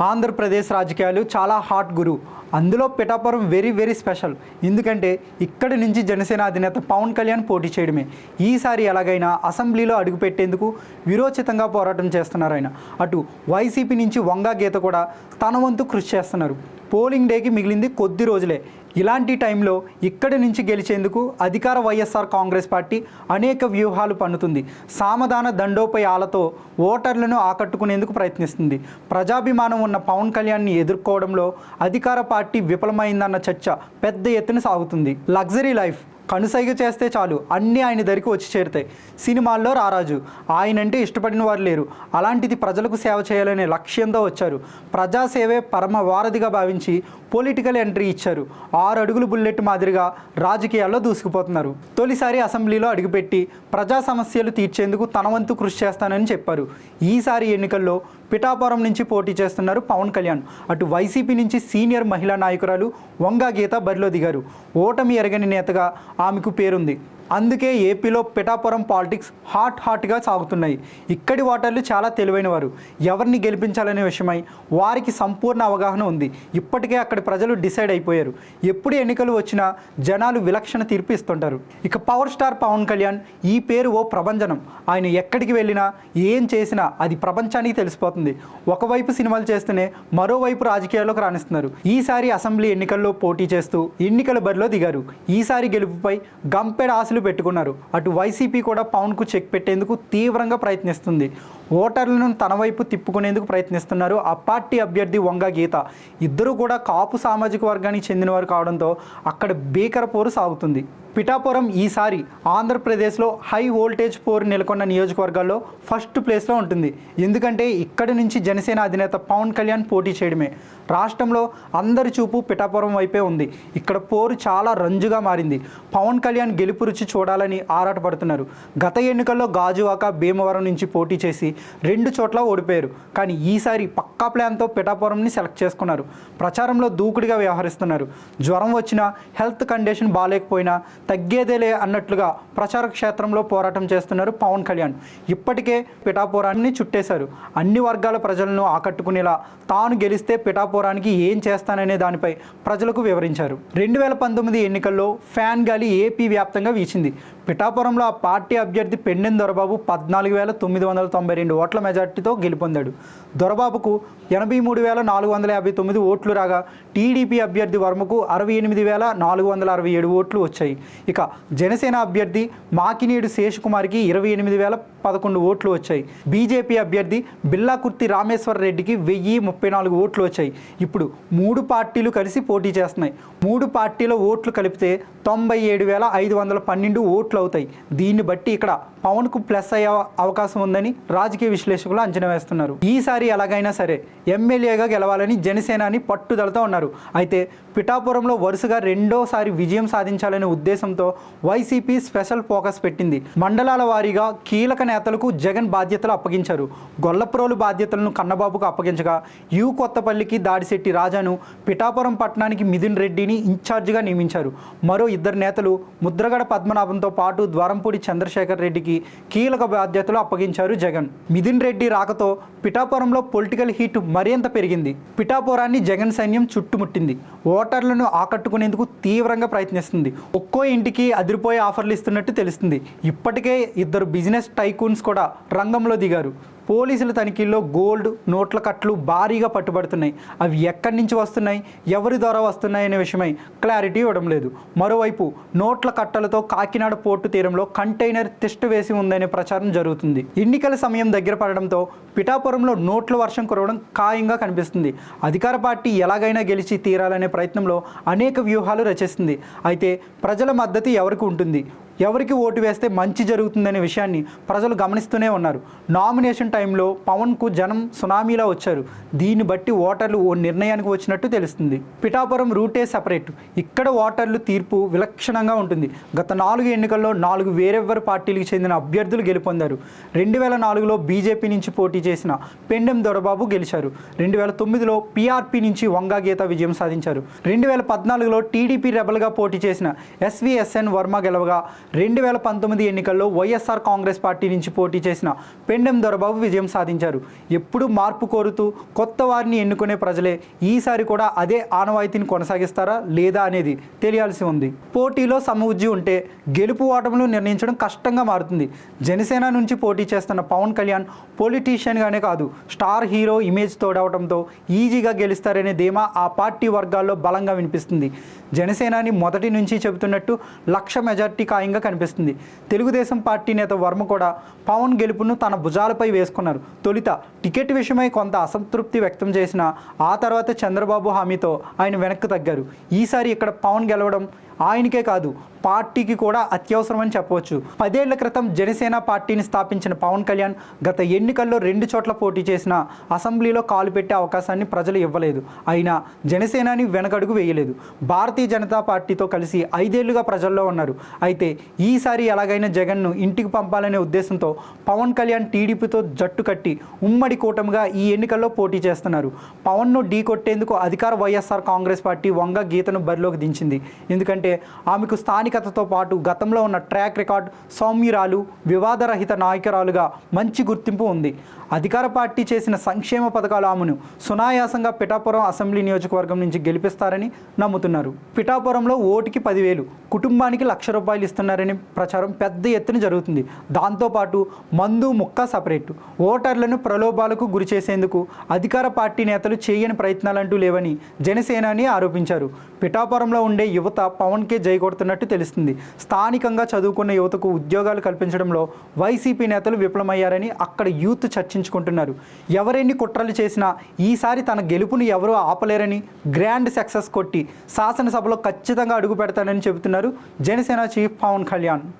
ఆంధ్రప్రదేశ్ రాజకీయాలు చాలా హాట్ గురు. అందులో పిఠాపురం వెరీ వెరీ స్పెషల్ ఎందుకంటే ఇక్కడి నుంచి జనసేన అధినేత పవన్ కళ్యాణ్ పోటీ చేయడమే. ఈసారి ఎలాగైనా అసెంబ్లీలో అడుగుపెట్టేందుకు విరోచితంగా పోరాటం చేస్తున్నారు ఆయన అటు వైసీపీ నుంచి వంగా గీత కూడా తన వంతు కృషి చేస్తున్నారు. పోలింగ్ డేకి మిగిలింది కొద్ది రోజులే. ఇలాంటి టైంలో ఇక్కడి నుంచి గెలిచేందుకు అధికార వైఎస్ఆర్ కాంగ్రెస్ పార్టీ అనేక వ్యూహాలు పన్నుతుంది. సామధాన దండోపయాలతో ఓటర్లను ఆకట్టుకునేందుకు ప్రయత్నిస్తుంది. ప్రజాభిమానం ఉన్న పవన్ కళ్యాణ్ని ఎదుర్కోవడంలో అధికార పార్టీ విఫలమైందన్న చర్చ పెద్ద ఎత్తున సాగుతుంది. లగ్జరీ లైఫ్ కనుసైగ చేస్తే చాలు. అన్నీ ఆయన దగ్గరికి వచ్చి చేరుతాయి. సినిమాల్లో రారాజు ఆయనంటే ఇష్టపడిన వారు లేరు. అలాంటిది ప్రజలకు సేవ చేయాలనే లక్ష్యంతో వచ్చారు. ప్రజాసేవే పరమ వారధిగా భావించి పొలిటికల్ ఎంట్రీ ఇచ్చారు. ఆరు అడుగులు బుల్లెట్ మాదిరిగా రాజకీయాల్లో దూసుకుపోతున్నారు. తొలిసారి అసెంబ్లీలో అడుగుపెట్టి ప్రజా సమస్యలు తీర్చేందుకు తన వంతు కృషి చేస్తానని చెప్పారు. ఈసారి ఎన్నికల్లో పిఠాపురం నుంచి పోటీ చేస్తున్నారు పవన్ కళ్యాణ్. అటు వైసీపీ నుంచి సీనియర్ మహిళా నాయకురాలు వంగా గీత బరిలో దిగారు. ఓటమి ఎరగని నేతగా ఆమెకు పేరుంది. అందుకే ఏపీలో పిఠాపురం పాలిటిక్స్ హాట్ హాట్గా సాగుతున్నాయి. ఇక్కడి ఓటర్లు చాలా తెలివైన వారు ఎవరిని గెలిపించాలనే విషయమై వారికి సంపూర్ణ అవగాహన ఉంది. ఇప్పటికే అక్కడి ప్రజలు డిసైడ్ అయిపోయారు. ఎప్పుడు ఎన్నికలు వచ్చినా జనాలు విలక్షణ తీర్పు ఇస్తుంటారు. ఇక పవర్ స్టార్ పవన్ కళ్యాణ్ ఈ పేరు ఓ ప్రభంజనం. ఆయన ఎక్కడికి వెళ్ళినా ఏం చేసినా అది ప్రపంచానికి తెలిసిపోతుంది. ఒకవైపు సినిమాలు చేస్తూనే మరోవైపు రాజకీయాల్లోకి రాణిస్తున్నారు. ఈసారి అసెంబ్లీ ఎన్నికల్లో పోటీ చేస్తూ ఎన్నికల బరిలో దిగారు. ఈసారి గెలుపుపై గంపెడ ఆశలు పెట్టుకున్నారు. అటు వైసీపీ కూడా పవన్కు చెక్ పెట్టేందుకు తీవ్రంగా ప్రయత్నిస్తుంది. ఓటర్లను తన వైపు తిప్పుకునేందుకు ప్రయత్నిస్తున్నారు ఆ పార్టీ అభ్యర్థి వంగ గీత. ఇద్దరు కూడా కాపు సామాజిక వర్గానికి చెందినవారు కావడంతో అక్కడ భీకర పోరు సాగుతుంది. పిఠాపురం ఈసారి ఆంధ్రప్రదేశ్లో హై వోల్టేజ్ పోరు నెలకొన్న నియోజకవర్గాల్లో ఫస్ట్ ప్లేస్లో ఉంటుంది. ఎందుకంటే ఇక్కడి నుంచి జనసేన అధినేత పవన్ కళ్యాణ్ పోటీ చేయడమే. రాష్ట్రంలో అందరి చూపు పిఠాపురం వైపే ఉంది. ఇక్కడ పోరు చాలా రంజుగా మారింది. పవన్ కళ్యాణ్ గెలుపు రుచి చూడాలని ఆరాటపడుతున్నారు. గత ఎన్నికల్లో గాజువాక భీమవరం నుంచి పోటీ చేసి రెండు చోట్ల ఓడిపోయారు. కానీ ఈసారి పక్కా ప్లాన్తో పిఠాపురంని సెలెక్ట్ చేసుకున్నారు. ప్రచారంలో దూకుడుగా వ్యవహరిస్తున్నారు. జ్వరం వచ్చినా హెల్త్ కండిషన్ బాగాలేకపోయినా తగ్గేదేలే అన్నట్లుగా ప్రచార క్షేత్రంలో పోరాటం చేస్తున్నారు పవన్ కళ్యాణ్. ఇప్పటికే పిఠాపురాన్ని చుట్టేశారు. అన్ని వర్గాల ప్రజలను ఆకట్టుకునేలా తాను గెలిస్తే పిఠాపురానికి ఏం చేస్తాననే దానిపై ప్రజలకు వివరించారు. రెండు వేల పంతొమ్మిది ఎన్నికల్లో ఫ్యాన్ గాలి ఏపీ వ్యాప్తంగా వీచింది. పిఠాపురంలో ఆ పార్టీ అభ్యర్థి పెండెన్ దొరబాబు పద్నాలుగు వేల తొమ్మిది వందల తొంభై రెండు ఓట్ల మెజార్టీతో గెలుపొందాడు. దొరబాబుకు ఎనభై మూడు వేల నాలుగు వందల యాభై తొమ్మిది ఓట్లు రాగా టీడీపీ అభ్యర్థి వర్మకు అరవై ఎనిమిది వేల నాలుగు వందల అరవై ఏడు ఓట్లు వచ్చాయి. ఇక జనసేన అభ్యర్థి మాకినేడు శేషకుమార్కి ఇరవై ఎనిమిది వేల పదకొండు ఓట్లు వచ్చాయి. బీజేపీ అభ్యర్థి బిల్లాకుర్తి రామేశ్వర రెడ్డికి వెయ్యి ముప్పై నాలుగు ఓట్లు వచ్చాయి. ఇప్పుడు మూడు పార్టీలు కలిసి పోటీ చేస్తున్నాయి. మూడు పార్టీల ఓట్లు కలిపితే తొంభై ఏడు వేల ఐదు వందల పన్నెండు ఓట్లు అవుతాయి. దీన్ని బట్టి ఇక్కడ పవన్కు ప్లస్ అయ్యే అవకాశం ఉందని రాజకీయ విశ్లేషకులు అంచనా వేస్తున్నారు. ఈసారి ఎలాగైనా సరే ఎమ్మెల్యేగా గెలవాలని జనసేనాని పట్టుదలతో ఉన్నారు. అయితే పిఠాపురంలో వరుసగా రెండోసారి విజయం సాధించాలనే ఉద్దేశంతో వైసీపీ స్పెషల్ ఫోకస్ పెట్టింది. మండలాల వారీగా కీలక నేతలకు జగన్ బాధ్యతలు అప్పగించారు. గొల్లప్రోలు బాధ్యతలను కన్నబాబుకు అప్పగించగా యు కొత్తపల్లికి దాడిశెట్టి రాజాను పిఠాపురం పట్టణానికి మిథున్ రెడ్డిని ఇన్ఛార్జిగా నియమించారు. మరో ఇద్దరు నేతలు ముద్రగడ పద్మనాభంతో పాటు ద్వారంపూడి చంద్రశేఖర్ రెడ్డికి కీలక బాధ్యతలు అప్పగించారు జగన్. మిథున్ రెడ్డి రాకతో పిఠాపురంలో పొలిటికల్ హీట్ మరింత పెరిగింది. పిఠాపురాన్ని జగన్ సైన్యం చుట్టుముట్టింది. ఓటర్లను ఆకట్టుకునేందుకు తీవ్రంగా ప్రయత్నిస్తుంది. ఒక్కో ఇంటికి అదిరిపోయే ఆఫర్లు ఇస్తున్నట్టు తెలుస్తుంది. ఇప్పటికే ఇద్దరు బిజినెస్ టైకూన్స్ కూడా రంగంలో దిగారు. పోలీసుల తనిఖీల్లో గోల్డ్ నోట్ల కట్లు భారీగా పట్టుబడుతున్నాయి. అవి ఎక్కడి నుంచి వస్తున్నాయి? ఎవరి ద్వారా వస్తున్నాయి అనే విషయమై క్లారిటీ ఇవ్వడం లేదు. మరోవైపు నోట్ల కట్టలతో కాకినాడ పోర్టు తీరంలో కంటైనర్ తిష్ట వేసి ఉందనే ప్రచారం జరుగుతుంది. ఎన్నికల సమయం దగ్గర పడడంతో పిఠాపురంలో నోట్ల వర్షం కురవడం ఖాయంగా కనిపిస్తుంది. అధికార పార్టీ ఎలాగైనా గెలిచి తీరాలనే ప్రయత్నంలో అనేక వ్యూహాలు రచిస్తుంది అయితే ప్రజల మద్దతు ఎవరికి ఉంటుంది? ఎవరికి ఓటు వేస్తే మంచి జరుగుతుందనే విషయాన్ని ప్రజలు గమనిస్తూనే ఉన్నారు. నామినేషన్ టైంలో పవన్కు జనం సునామీలా వచ్చారు. దీన్ని బట్టి ఓటర్లు ఓ నిర్ణయానికి వచ్చినట్టు తెలుస్తుంది. పిఠాపురం రూటే సపరేట్. ఇక్కడ ఓటర్లు తీర్పు విలక్షణంగా ఉంటుంది. గత నాలుగు ఎన్నికల్లో నాలుగు వేరెవ్వరు పార్టీలకు చెందిన అభ్యర్థులు గెలుపొందారు. రెండు వేల నాలుగులో బీజేపీ నుంచి పోటీ చేసిన పెండెం దొరబాబు గెలిచారు. రెండు వేల తొమ్మిదిలో పీఆర్పీ నుంచి వంగా గీత విజయం సాధించారు. రెండు వేల పద్నాలుగులో టీడీపీ రెబల్గా పోటీ చేసిన ఎస్విఎస్ఎన్ వర్మ గెలవగా రెండు వేల పంతొమ్మిది ఎన్నికల్లో వైఎస్ఆర్ కాంగ్రెస్ పార్టీ నుంచి పోటీ చేసిన పెండెం దొరబాబు విజయం సాధించారు. ఎప్పుడు మార్పు కోరుతూ కొత్త వారిని ఎన్నుకునే ప్రజలే ఈసారి కూడా అదే ఆనవాయితీని కొనసాగిస్తారా లేదా అనేది తెలియాల్సి ఉంది. పోటీలో సమవుజ్జి ఉంటే గెలుపు ఓటములు నిర్ణయించడం కష్టంగా మారుతుంది. జనసేన నుంచి పోటీ చేస్తున్న పవన్ కళ్యాణ్ పొలిటీషియన్గానే కాదు స్టార్ హీరో ఇమేజ్ తోడవడంతో ఈజీగా గెలుస్తారనే ధీమా ఆ పార్టీ వర్గాల్లో బలంగా వినిపిస్తుంది. జనసేనాని మొదటి నుంచి చెబుతున్నట్టు లక్ష మెజార్టీ ఖాయంగా కనిపిస్తుంది. తెలుగుదేశం పార్టీ నేత వర్మ కూడా పవన్ గెలుపును తన భుజాలపై వేసుకున్నారు. తొలిత టికెట్ విషయమై కొంత అసంతృప్తి వ్యక్తం చేసిన ఆ తర్వాత చంద్రబాబు హామీతో ఆయన వెనక్కి తగ్గారు. ఈసారి ఇక్కడ పవన్ గెలవడం ఆయనకే కాదు పార్టీకి కూడా అత్యవసరమని చెప్పవచ్చు. పదేళ్ళ క్రితం జనసేన పార్టీని స్థాపించిన పవన్ కళ్యాణ్ గత ఎన్నికల్లో రెండు చోట్ల పోటీ చేసిన అసెంబ్లీలో కాలు పెట్టే అవకాశాన్ని ప్రజలు ఇవ్వలేదు. అయినా జనసేనాని వెనకడుగు వేయలేదు. భారతీయ జనతా పార్టీతో కలిసి ఐదేళ్ళుగా ప్రజల్లో ఉన్నారు. అయితే ఈసారి ఎలాగైనా జగన్ను ఇంటికి పంపాలనే ఉద్దేశంతో పవన్ కళ్యాణ్ టీడీపీతో జట్టు కట్టి ఉమ్మడి కూటమిగా ఈ ఎన్నికల్లో పోటీ చేస్తున్నారు. పవన్ను ఢీ కొట్టేందుకు అధికార వైఎస్ఆర్ కాంగ్రెస్ పార్టీ వంగ గీతను బరిలోకి దించింది. ఎందుకంటే ఆమెకు స్థానికతతో పాటు గతంలో ఉన్న ట్రాక్ రికార్డ్ సౌమ్యురాలు వివాదరహిత నాయకురాలుగా మంచి గుర్తింపు ఉంది. అధికార పార్టీ చేసిన సంక్షేమ పథకాలు ఆమెను సునాయాసంగా పిఠాపురం అసెంబ్లీ నియోజకవర్గం నుంచి గెలిపిస్తారని నమ్ముతున్నారు. పిఠాపురంలో ఓటుకి పదివేలు కుటుంబానికి లక్ష రూపాయలు ఇస్తున్నారు ఇస్తున్నారని ప్రచారం పెద్ద ఎత్తున జరుగుతుంది. దాంతోపాటు మందు ముక్క సపరేట్. ఓటర్లను ప్రలోభాలకు గురి చేసేందుకు అధికార పార్టీ నేతలు చేయని ప్రయత్నాలంటూ లేవని జనసేనాని ఆరోపించారు. పిఠాపురంలో ఉండే యువత పవన్కే జై కొడుతున్నట్టు తెలుస్తుంది. స్థానికంగా చదువుకున్న యువతకు ఉద్యోగాలు కల్పించడంలో వైసీపీ నేతలు విఫలమయ్యారని అక్కడ యూత్ చర్చించుకుంటున్నారు. ఎవరెన్ని కుట్రలు చేసినా ఈసారి తన గెలుపుని ఎవరూ ఆపలేరని గ్రాండ్ సక్సెస్ కొట్టి శాసనసభలో ఖచ్చితంగా అడుగు పెడతానని చెబుతున్నారు జనసేన చీఫ్ పవన్ కళ్యాణ్